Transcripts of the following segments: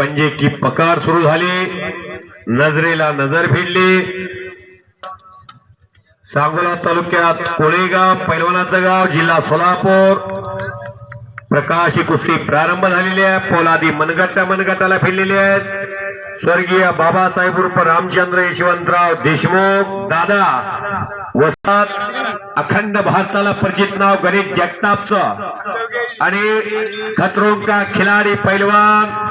पंजे की पकार सुरू झाली. नजरेला नजर भिडली सांगोला तालुक्यात कोळेगाव पैलवानाचं गाव जिल्हा सोलापूर. प्रकाशी कुस्ती प्रारंभ झालेली आहे. पोलादी मनगटच्या मनगटाला फिरलेली आहेत. स्वर्गीय बाबासाहेब उर्फ रामचंद्र यशवंतराव देशमुख दादा वसात अखंड भारताला परिचित नाव गणेश जगतापचं. आणि खतरों का खिलाडी पैलवान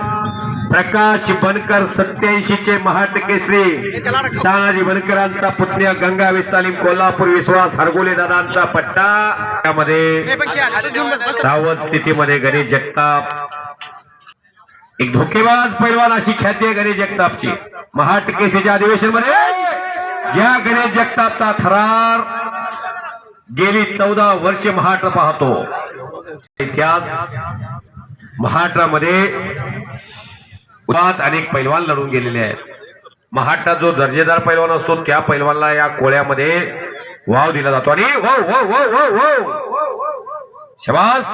प्रकाश बनकर सत्याऐंशी चे महाटकेश्री तानाजी बनकरांचा पुतण्या गंगा विस्तालीम कोल्हापूर विश्वास हरगोले दादांचा पट्टा. त्यामध्ये सावध स्थितीमध्ये गणेश जगताप. एक धोकेबाज पैलवान अशी ख्याती आहे गणेश जगतापची. महाटकेश्रीच्या अधिवेशनमध्ये या गणेश जगतापचा थरार. गेली चौदा वर्ष महाराष्ट्र पाहतो. इतिहास महाराष्ट्रामध्ये उदात अनेक पैलवान लढून गेलेले आहेत. महाराष्ट्रात जो दर्जेदार पैलवान असतो त्या पैलवानला या कोळ्यामध्ये वाव दिला जातो. आणि हो हो हो हो हो. शबास.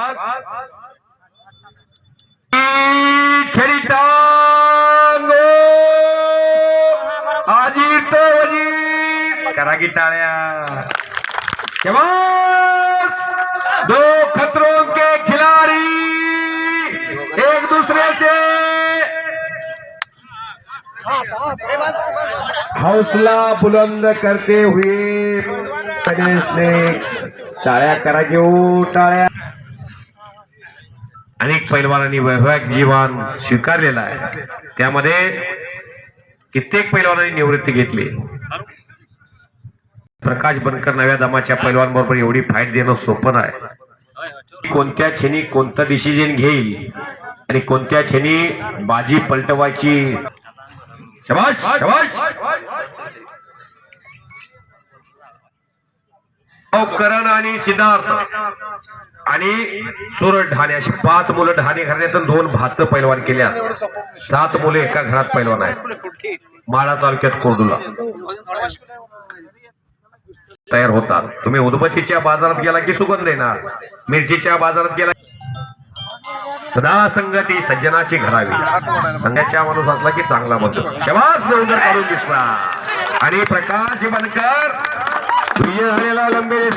छरितांगो तो वजीर. करा की टाळ्या शबास दो खतरों के खिलाड़ी एक दूसरे से हौसला बुलंद करते हुए गणेश ने टाळ्या करा घेऊ टाळ्या. अनेक पैलवानांनी वैवाहिक जीवन स्वीकारलेलं आहे. त्यामध्ये कित्येक पैलवानांनी निवृत्ती घेतली. प्रकाश बनकर नव्या दमाच्या पैलवान बरोबर एवढी फाईट देणं सोपं नाही. कोणत्या क्षणी कोणतं डिसिजन घेईल आणि कोणत्या क्षणी बाजी पलटवायची शबाश शबाश करण आणि सिद्धार्थ. आणि सुरत ढाणे अशी पाच मुलं ढाणे घराण्यातून दोन भाचं पैलवान केल्या. सात मुले एका घरात पैलवान आहेत. माळा तालुक्यात कोरडूला. तयार होतात. तुम्ही उदबत्तीच्या बाजारात गेला की सुगंध येणार? मिरचीच्या बाजारात गेला सदा संगती सज्जनाची घरावी. संघाच्या माणूस असला की चांगला बनतो शबास देऊन काढून दिसला. आणि प्रकाश बनकर प्रिय झालेला लंबे